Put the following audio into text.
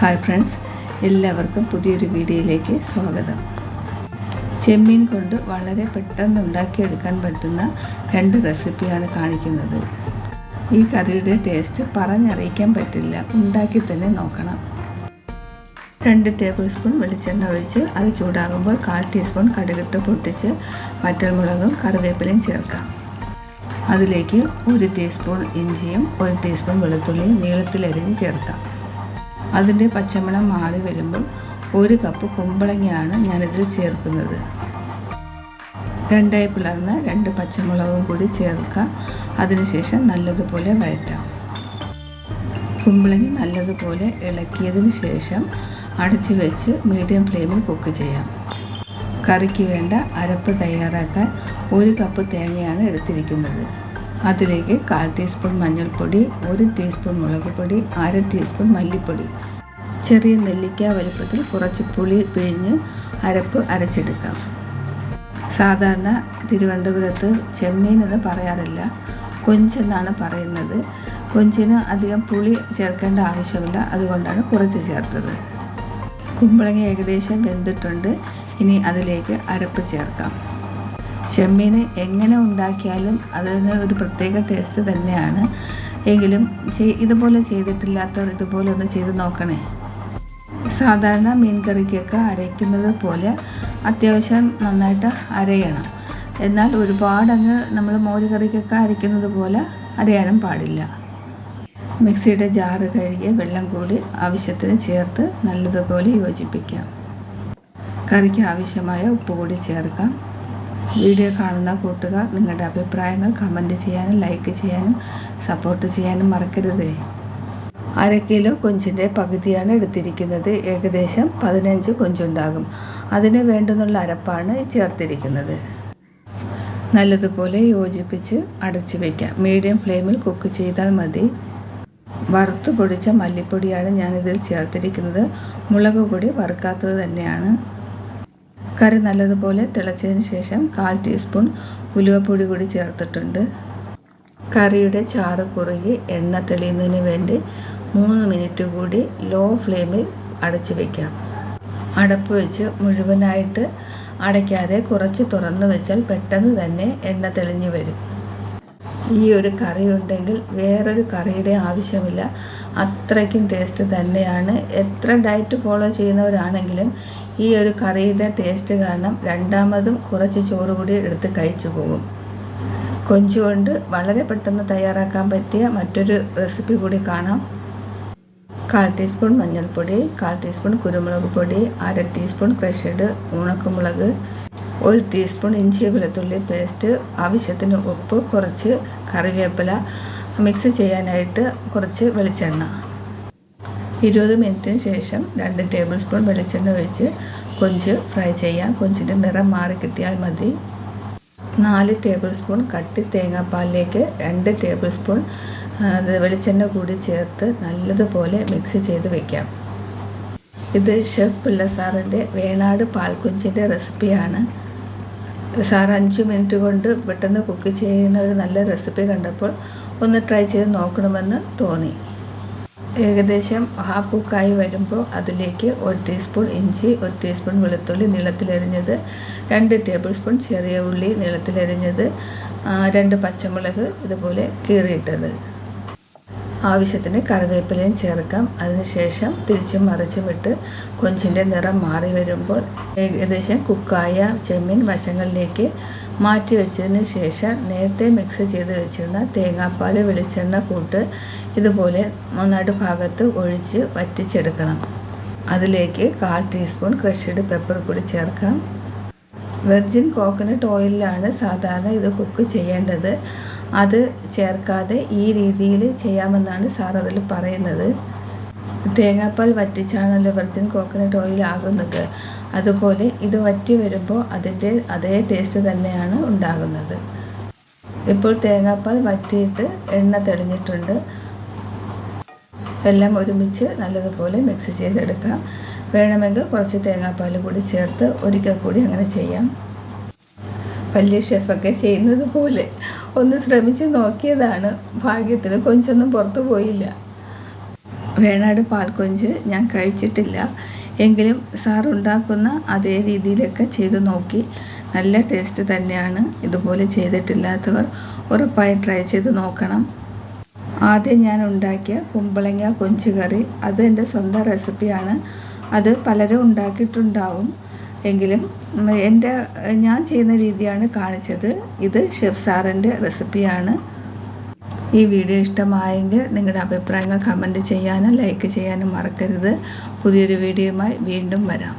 Hi friends എല്ലാവർക്കും പുതിയൊരു വീഡിയോയിലേക്ക് സ്വാഗതം. ചെമ്മീൻ കൊണ്ട് വളരെ പെട്ടെന്ന് ഉണ്ടാക്കിയെടുക്കാൻ പറ്റുന്ന രണ്ട് റെസിപ്പിയാണ് കാണിക്കുന്നത്. ഈ കറിയുടെ ടേസ്റ്റ് പറഞ്ഞറിയിക്കാൻ പറ്റില്ല ഉണ്ടാക്കി തന്നെ നോക്കണം. രണ്ട് ടേബിൾ സ്പൂൺ വെളിച്ചെണ്ണ ഒഴിച്ച് അത് ചൂടാകുമ്പോൾ കാൽ ടീസ്പൂൺ കടുകിട്ട് പൊട്ടിച്ച് വറ്റൽമുളകും കറിവേപ്പിലയും ചേർക്കാം. അതിലേക്ക് ഒരു ടീസ്പൂൺ ഇഞ്ചിയും ഒരു ടീസ്പൂൺ വെളുത്തുള്ളിയും നീളത്തിലരിഞ്ഞ് ചേർക്കാം. അതിന്റെ പച്ചമണം മാറി വരുമ്പോൾ ഒരു കപ്പ് കുമ്പളങ്ങയാണ് ഞാനിതിൽ ചേർക്കുന്നത്. രണ്ടായി പിളർന്ന രണ്ട് പച്ചമുളകും കൂടി ചേർക്കാം. അതിനുശേഷം നല്ലതുപോലെ വഴറ്റാം. കുമ്പളങ്ങി നല്ലതുപോലെ ഇളക്കിയതിന് ശേഷം അടച്ചു വെച്ച് മീഡിയം ഫ്ലെയിമിൽ കുക്ക് ചെയ്യാം. കറിക്ക് വേണ്ട അരപ്പ് തയ്യാറാക്കാൻ ഒരു കപ്പ് തേങ്ങയാണ് എടുത്തിരിക്കുന്നത്. അതിലേക്ക് കാൽ ടീസ്പൂൺ മഞ്ഞൾപ്പൊടി ഒരു ടീസ്പൂൺ മുളക് പൊടി അര ടീസ്പൂൺ മല്ലിപ്പൊടി. ചെറിയ നെല്ലിക്ക വലുപ്പത്തിൽ കുറച്ച് പുളി പിഴിഞ്ഞ് അരപ്പ് അരച്ചെടുക്കാം. സാധാരണ തിരുവനന്തപുരത്ത് ചെമ്മീൻ എന്ന് പറയാറില്ല. കൊഞ്ചെന്നാണ് പറയുന്നത്. കൊഞ്ചിന് അധികം പുളി ചേർക്കേണ്ട ആവശ്യമില്ല. അതുകൊണ്ടാണ് കുറച്ച് ചേർത്തത്. കുമ്പളങ്ങ ഏകദേശം വെന്തിട്ടുണ്ട്. ഇനി അതിലേക്ക് അരപ്പ് ചേർക്കാം. ചെമ്മീൻ എങ്ങനെ ഉണ്ടാക്കിയാലും അതിന് ഒരു പ്രത്യേക ടേസ്റ്റ് തന്നെയാണ്. എങ്കിലും ഇതുപോലെ ചെയ്തിട്ടില്ലാത്തവർ ഇതുപോലെ ഒന്ന് ചെയ്ത് നോക്കണേ. സാധാരണ മീൻ കറിക്കൊക്കെ അരയ്ക്കുന്നത് പോലെ അത്യാവശ്യം നന്നായിട്ട് അരയണം. എന്നാൽ ഒരുപാട് അങ്ങ് നമ്മൾ മോര് കറിക്കൊക്കെ അരയ്ക്കുന്നത് പോലെ അരയാനും പാടില്ല. മിക്സിയുടെ ജാറ് കഴുകിയ വെള്ളം കൂടി ആവശ്യത്തിന് ചേർത്ത് നല്ലതുപോലെ യോജിപ്പിക്കാം. കറിക്ക് ആവശ്യമായ ഉപ്പ് കൂടി ചേർക്കാം. വീഡിയോ കാണുന്ന കൂട്ടുകാർ നിങ്ങളുടെ അഭിപ്രായങ്ങൾ കമന്റ് ചെയ്യാനും ലൈക്ക് ചെയ്യാനും സപ്പോർട്ട് ചെയ്യാനും മറക്കരുതേ. അര കിലോ കൊഞ്ചിന്റെ പകുതിയാണ് എടുത്തിരിക്കുന്നത്. ഏകദേശം പതിനഞ്ച് കൊഞ്ചുണ്ടാകും. അതിന് വേണ്ടുന്നുള്ള അരപ്പാണ് ചേർത്തിരിക്കുന്നത്. നല്ലതുപോലെ യോജിപ്പിച്ച് അടച്ചു വയ്ക്കാം മീഡിയം ഫ്ലെയിമിൽ കുക്ക് ചെയ്താൽ മതി. വറുത്ത് പൊടിച്ച മല്ലിപ്പൊടിയാണ് ഞാനിതിൽ ചേർത്തിരിക്കുന്നത്. മുളക് പൊടി വറുക്കാത്തത് തന്നെയാണ്. കറി നല്ലതുപോലെ തിളച്ചതിന് ശേഷം കാൽ ടീസ്പൂൺ ഉലുവപ്പൊടി കൂടി ചേർത്തിട്ടുണ്ട്. കറിയുടെ ചാറ് കുറുകി എണ്ണ തെളിയുന്നതിന് വേണ്ടി മൂന്ന് മിനിറ്റ് കൂടി ലോ ഫ്ലെയിമിൽ അടച്ചു വയ്ക്കാം അടപ്പ് വെച്ച് മുഴുവനായിട്ട് അടയ്ക്കാതെ കുറച്ച് തുറന്നു വെച്ചാൽ പെട്ടെന്ന് തന്നെ എണ്ണ തെളിഞ്ഞു വരും. ഈ ഒരു കറി ഉണ്ടെങ്കിൽ വേറൊരു കറിയുടെ ആവശ്യമില്ല. അത്രയ്ക്കും ടേസ്റ്റ് തന്നെയാണ്. എത്ര ഡയറ്റ് ഫോളോ ചെയ്യുന്നവരാണെങ്കിലും ഈ ഒരു കറിയുടെ ടേസ്റ്റ് കാരണം രണ്ടാമതും കുറച്ച് ചോറ് കൂടി എടുത്ത് കഴിച്ചു പോകും. കൊഞ്ചുകൊണ്ട് വളരെ പെട്ടെന്ന് തയ്യാറാക്കാൻ പറ്റിയ മറ്റൊരു റെസിപ്പി കൂടി കാണാം. കാൽ ടീസ്പൂൺ മഞ്ഞൾപ്പൊടി കാൽ ടീസ്പൂൺ കുരുമുളക് പൊടി അര ടീസ്പൂൺ ക്രഷഡ് ഉണക്കമുളക് ഒരു ടീസ്പൂൺ ഇഞ്ചി വെളുത്തുള്ളി പേസ്റ്റ് ആവശ്യത്തിന് ഉപ്പ് കുറച്ച് കറിവേപ്പില. മിക്സ് ചെയ്യാനായിട്ട് കുറച്ച് വെളിച്ചെണ്ണ. ഇരുപത് മിനിറ്റിന് ശേഷം രണ്ട് ടേബിൾ സ്പൂൺ വെളിച്ചെണ്ണ ഒഴിച്ച് കൊഞ്ച് ഫ്രൈ ചെയ്യാം. കൊഞ്ചിന്റെ നിറം മാറി കിട്ടിയാൽ മതി. നാല് ടേബിൾ സ്പൂൺ കട്ടി തേങ്ങാപ്പാലിലേക്ക് രണ്ട് ടേബിൾ സ്പൂൺ വെളിച്ചെണ്ണ കൂടി ചേർത്ത് നല്ലതുപോലെ മിക്സ് ചെയ്ത് വെക്കാം. ഇത് ഷെഫ് പിള്ള സാറിന്റെ വേണാട് പാൽക്കുഞ്ചിന്റെ റെസിപ്പിയാണ് സാർ അഞ്ച് മിനിറ്റ് കൊണ്ട് പെട്ടെന്ന് കുക്ക് ചെയ്യുന്ന ഒരു നല്ല റെസിപ്പി കണ്ടപ്പോൾ ഒന്ന് ട്രൈ ചെയ്ത് നോക്കണമെന്ന് തോന്നി. ഏകദേശം ഹാഫ് കുക്കായി വരുമ്പോൾ അതിലേക്ക് ഒരു ടീസ്പൂൺ ഇഞ്ചി ഒരു ടീസ്പൂൺ വെളുത്തുള്ളി നീളത്തിലരിഞ്ഞത് രണ്ട് ടേബിൾ സ്പൂൺ ചെറിയ ഉള്ളി നീളത്തിലരിഞ്ഞത് രണ്ട് പച്ചമുളക് ഇതുപോലെ കീറിയിട്ടത്. ആവശ്യത്തിന് കറിവേപ്പിലയും ചേർക്കാം. അതിനുശേഷം തിരിച്ചും മറിച്ചും ഇട്ട് കൊഞ്ചിന്റെ നിറം മാറി വരുമ്പോൾ ഏകദേശം കുക്കായ ചെമ്മീൻ വശങ്ങളിലേക്ക് മാറ്റി വെച്ചതിന് ശേഷം നേരത്തെ മിക്സ് ചെയ്ത് വെച്ചിരുന്ന തേങ്ങാപ്പാൽ വെളിച്ചെണ്ണ കൂട്ട് ഇതുപോലെ നന്നായിട്ട് ഭാഗത്ത് ഒഴിച്ച് വറ്റിച്ചെടുക്കണം. അതിലേക്ക് കാൽ ടീസ്പൂൺ ക്രഷ്ഡ് പെപ്പർ പൊടി ചേർക്കാം. വെർജിൻ കോക്കനട്ട് ഓയിലിലാണ് സാധാരണ ഇത് കുക്ക് ചെയ്യേണ്ടത്. അത് ചേർക്കാതെ ഈ രീതിയിൽ ചെയ്യാമെന്നാണ് സാർ അതിൽ പറയുന്നത്. തേങ്ങാപ്പാൽ വറ്റിച്ചാണല്ലോ വെർജിൻ കോക്കനട്ട് ഓയിൽ ആകുന്നത്. അതുപോലെ ഇത് വറ്റി വരുമ്പോൾ അതിന്റെ അതേ ടേസ്റ്റ് തന്നെയാണ് ഉണ്ടാകുന്നത്. ഇപ്പോൾ തേങ്ങാപ്പാൽ വറ്റിയിട്ട് എണ്ണ തെളിഞ്ഞിട്ടുണ്ട്. എല്ലാം ഒരുമിച്ച് നല്ലതുപോലെ മിക്സ് ചെയ്തെടുക്കാം. വേണമെങ്കിൽ കുറച്ച് തേങ്ങാപ്പാൽ കൂടി ചേർത്ത് ഒരിക്കൽ കൂടി അങ്ങനെ ചെയ്യാം. വലിയ ഷെഫൊക്കെ ചെയ്യുന്നത് പോലെ. ഒന്ന് ശ്രമിച്ചു നോക്കിയതാണ് ഭാഗ്യത്തിന്. കൊഞ്ചൊന്നും പുറത്തു പോയില്ല. വേണാട് പാൽക്കൊഞ്ച് ഞാൻ കഴിച്ചിട്ടില്ല. എങ്കിലും സാർ ഉണ്ടാക്കുന്ന അതേ രീതിയിലൊക്കെ ചെയ്തു നോക്കി. നല്ല ടേസ്റ്റ് തന്നെയാണ്. ഇതുപോലെ ചെയ്തിട്ടില്ലാത്തവർ ഉറപ്പായി ട്രൈ ചെയ്ത് നോക്കണം. ആദ്യം ഞാൻ ഉണ്ടാക്കിയ കുമ്പളങ്ങ കൊഞ്ച് കറി. അത് എന്റെ സ്വന്തം റെസിപ്പിയാണ്. അത് പലരും ഉണ്ടാക്കിയിട്ടുണ്ടാവും. എങ്കിലും എന്റെ ഞാൻ ചെയ്യുന്ന രീതിയാണ് കാണിച്ചത്. ഇത് ഷെഫ് സാറിന്റെ റെസിപ്പിയാണ്. ഈ വീഡിയോ ഇഷ്ടമായെങ്കിൽ നിങ്ങളുടെ അഭിപ്രായങ്ങൾ കമന്റ് ചെയ്യാനും ലൈക്ക് ചെയ്യാനും മറക്കരുത്. പുതിയൊരു വീഡിയോയുമായി വീണ്ടും വരാം.